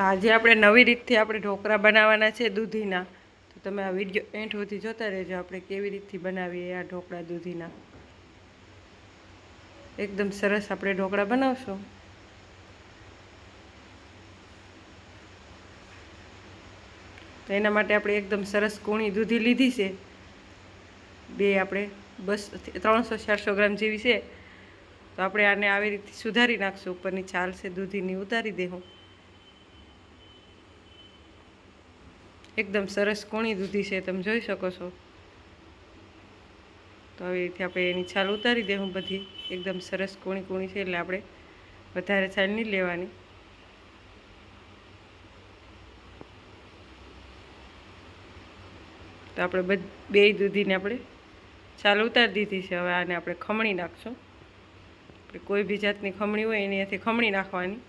આજે આપણે નવી રીતથી આપણે ઢોકળા બનાવવાના છે દૂધીના, તો તમે આ વીડિયો એન્ડ સુધી જોતા રહેજો, આપણે કેવી રીતથી બનાવીએ આ ઢોકળા દૂધીના. એકદમ સરસ આપણે ઢોકળા બનાવશું. તો એના માટે આપણે એકદમ સરસ કૂણી દૂધી લીધી છે. બે આપણે બસ ત્રણસો ચારસો ગ્રામ જેવી છે. તો આપણે આને આવી રીતે સુધારી નાખશું. ઉપરની છાલ છે દૂધીની, ઉતારી દેવું એકદમ સરસ કોણી દૂધી છે, તમે જોઈ શકો છો. તો આવી રીતે આપણે એની છાલ ઉતારી દેવું બધી. એકદમ સરસ કોણી કોણી છે, એટલે આપણે વધારે છાલ નહીં લેવાની. તો આપણે બધ, બે દૂધીને આપણે છાલ ઉતારી દીધી છે, હવે આને આપણે ખમણી નાખશું. આપણે કોઈ બી જાતની ખમણી હોય એની ખમણી નાખવાની.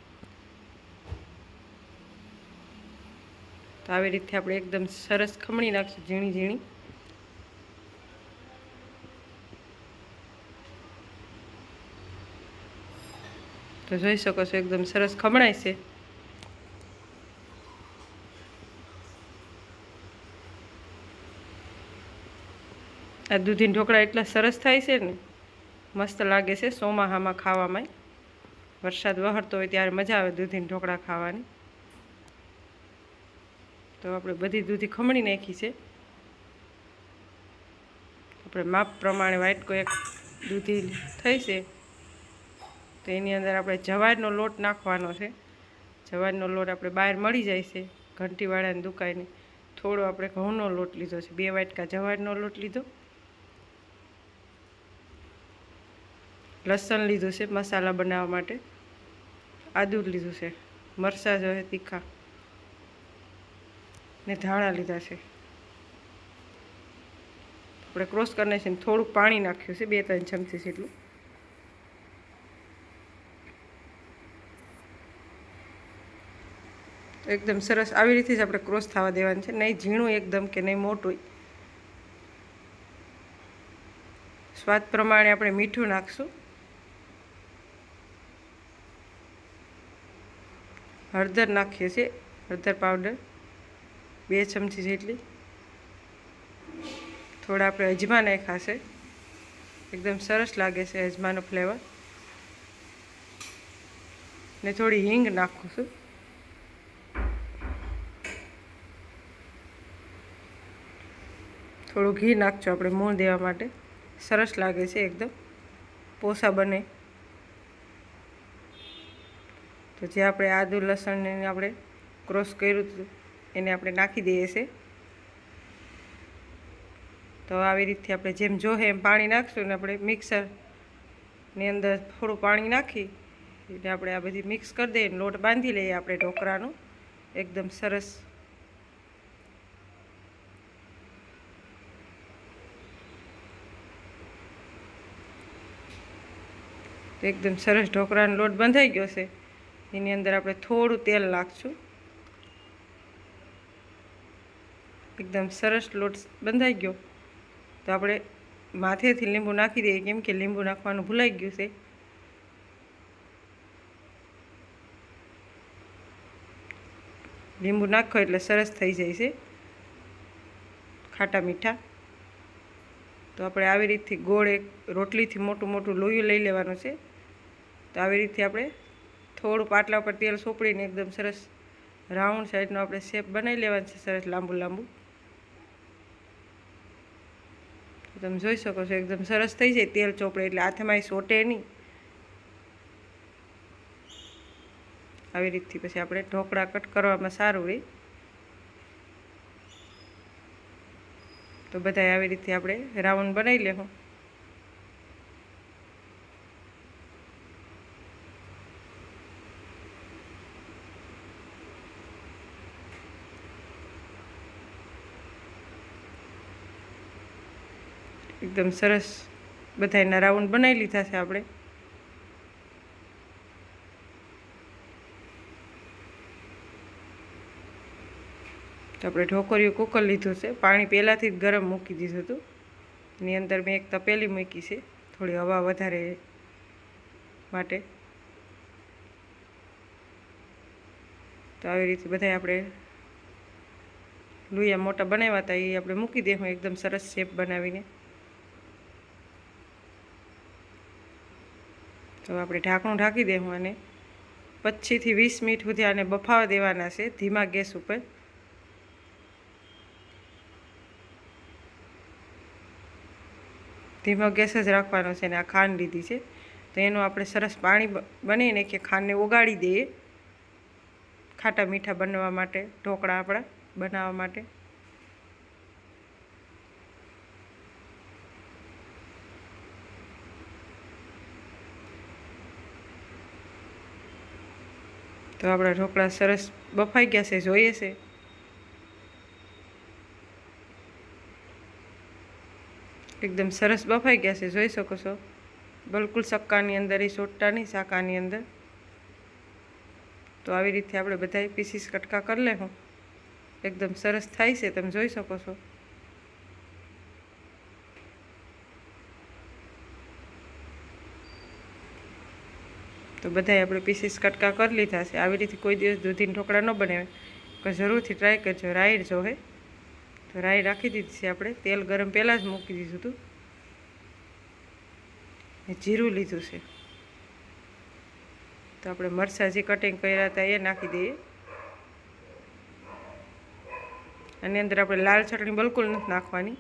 તો આવી રીતે આપણે એકદમ સરસ ખમણી નાખશું ઝીણી ઝીણી. તો જોઈ શકો છો એકદમ સરસ ખમણાય છે. આ દૂધીના ઢોકળા એટલા સરસ થાય છે ને, મસ્ત લાગે છે સોમાહામાં ખાવામાં. વરસાદ વહરતો હોય ત્યારે મજા આવે દૂધીના ઢોકળા ખાવાની. તો આપણે બધી દૂધી ખમણી નાખી છે. આપણે માપ પ્રમાણે વાટકો એક દૂધી થઈ છે. તો એની અંદર આપણે જવારનો લોટ નાખવાનો છે. જવારનો લોટ આપણે બહાર મળી જાય છે ઘંટીવાળાની દુકાને થોડો આપણે ઘઉંનો લોટ લીધો છે. બે વાટકા જવારનો લોટ લીધો. લસણ લીધું છે મસાલા બનાવવા માટે. આદુ લીધું છે. મરચાં જો છે તીખા. ને ધાણા લીધા છે. આપણે ક્રોસ કરીને છે થોડુંક પાણી નાખ્યું છે, બે ત્રણ ચમચી જેટલું. એકદમ સરસ આવી રીતે જ આપણે ક્રોસ થવા દેવાનું છે. નહીં ઝીણું એકદમ કે નહીં મોટું. સ્વાદ પ્રમાણે આપણે મીઠું નાખશું. હળદર નાખીએ છીએ, હળદર પાવડર. બે ચમચી જેટલી. થોડા આપણે અજમા નાખ્યા એકદમ સરસ લાગે છે અજમાનો ફ્લેવર. ને થોડી હિંગ નાખું છું. થોડું ઘી નાખજો આપણે મૂળ દેવા માટે. સરસ લાગે છે એકદમ. પોસા બને. તો જે આપણે આદુ લસણને આપણે ક્રોસ કર્યું હતું એને આપણે નાખી દઈએ છીએ તો આવી રીતથી આપણે જેમ જોહે એમ પાણી નાખશું ને આપણે મિક્સરની અંદર થોડું પાણી નાખી એટલે આપણે આ બધી મિક્સ કરી દઈએ લોટ બાંધી લઈએ આપણે ઢોકરાનું. એકદમ સરસ. એકદમ સરસ ઢોકળાનો લોટ બંધાઈ ગયો છે. એની અંદર આપણે થોડું તેલ નાખશું. એકદમ સરસ લોટ બંધાઈ ગયો. તો આપણે માથેથી લીંબુ નાખી દઈએ. કેમ કે લીંબુ નાખવાનું ભૂલાઈ ગયું છે. લીંબુ નાખો એટલે સરસ થઈ જાય છે. ખાટા મીઠા. તો આપણે આવી રીતથી ગોળ એક રોટલીથી મોટું મોટું લોયું લઈ લેવાનું છે. તો આવી રીતથી આપણે થોડું પાટલા ઉપર તેલ સોપડીને એકદમ સરસ રાઉન્ડ સાઈડનો આપણે શેપ બનાવી લેવાનો છે. સરસ લાંબુ લાંબુ. તમે જોઈ શકો છો, એકદમ સરસ થઈ જાય તેલ ચોપડે એટલે હાથમાં સોટે નહીં. આવી રીતથી પછી આપણે ઢોકળા કટ કરવામાં સારું રહે. તો બધા આવી રીતે આપણે રાઉન્ડ બનાવી લેવું એકદમ સરસ બધા એના રાઉન્ડ બનાવી લીધા છે આપણે. તો આપણે ઢોકરીયું કુકર લીધું છે. પાણી પહેલાંથી જ ગરમ મૂકી દીધું હતું. એની અંદર મેં એક તપેલી મૂકી છે, થોડી હવા વધારે માટે. તો આવી રીતે બધા આપણે લુયા મોટા બનાવ્યા હતા, એ આપણે મૂકી દેવું એકદમ સરસ શેપ બનાવીને. તો આપણે ઢાંકણું ઢાંકી દેવું અને પચીસથી વીસ મિનિટ સુધી આને બફાવા દેવાના છે ધીમા ગેસ ઉપર. ધીમો ગેસ જ રાખવાનો છે અને આ ખાંડ લીધી છે. તો એનું આપણે સરસ પાણી બનીને કે ખાંડને ઓગાળી દઈએ. ખાટા મીઠા બનવા માટે, ઢોકળા આપણા બનાવવા માટે. તો આપણા ઢોકળા સરસ બફાઈ ગયા છે, જોઈએ છે. એકદમ સરસ બફાઈ ગયા છે, જોઈ શકો છો. બિલકુલ સક્કાની અંદર, એ સોટા નહીં શાકાની અંદર. તો આવી રીતે આપણે બધા પીસીસ કટકા કરી લેવું એકદમ સરસ થાય છે, તમે જોઈ શકો છો. તો બધાય આપણે પીસીસ કટકા કરી લીધા છે. આવી રીતે કોઈ દિવસ દૂધીના ઢોકળા ન બનાવે તો જરૂરથી ટ્રાય કરજો. રાઈડ જો હે. તો રાઈ રાખી દીધી છે આપણે. તેલ ગરમ પહેલાં જ મૂકી દીધું હતું. ને જીરું લીધું છે. તો આપણે મરચાં જે કટિંગ કર્યા હતા એ નાખી દઈએ. આની અંદર આપણે લાલ ચટણી બિલકુલ નથી નાખવાની.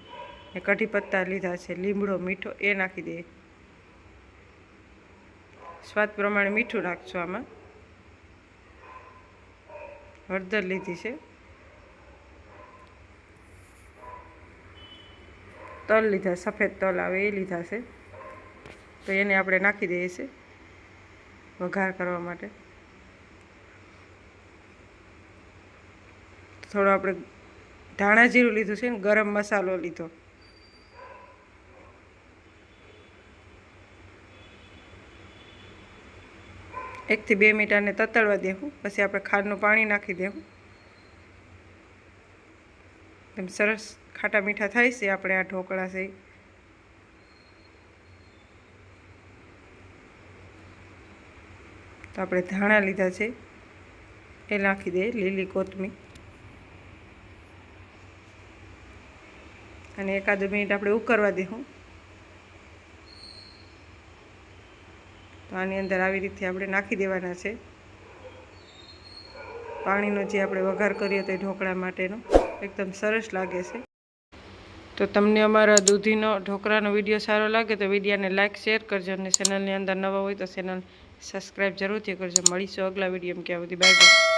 ને કઢી પત્તા લીધા છે. લીમડો, મીઠો એ નાખી દઈએ. સ્વાદ પ્રમાણે મીઠું નાખશું આમાં. હળદર લીધી છે. તલ લીધા, સફેદ તલ આવે એ લીધા છે. તો એને આપણે નાખી દઈએ છે વઘાર કરવા માટે. થોડો આપણે ધાણા જીરું લીધું છે ને, ગરમ મસાલો લીધો. એકથી બે મિનિટ આને તતડવા દેવું. પછી આપણે ખાંડનું પાણી નાખી દેવું. એમ સરસ ખાટા મીઠા થાય છે આપણે આ ઢોકળા છે. તો આપણે ધાણા લીધા છે. એ નાખી દઈએ લીલી કોથમીર. અને એકાદ મિનિટ આપણે ઉકરવા દેવું. તો આની અંદર આવી રીતે આપણે નાખી દેવાના છે. પાણીનો જે આપણે વઘાર કર્યો એ ઢોકળા માટેનો એકદમ સરસ લાગે છે. તો તમને અમારા દૂધીનો ઢોકળાનો વીડિયો સારો લાગે તો વિડીયાને લાઇક શેર કરજો અને ચેનલની અંદર નવા હોય તો ચેનલ સબસ્ક્રાઈબ જરૂરથી કરજો. મળીશું અગલા વિડીયોમાં. ક્યાં સુધી બાય બાય.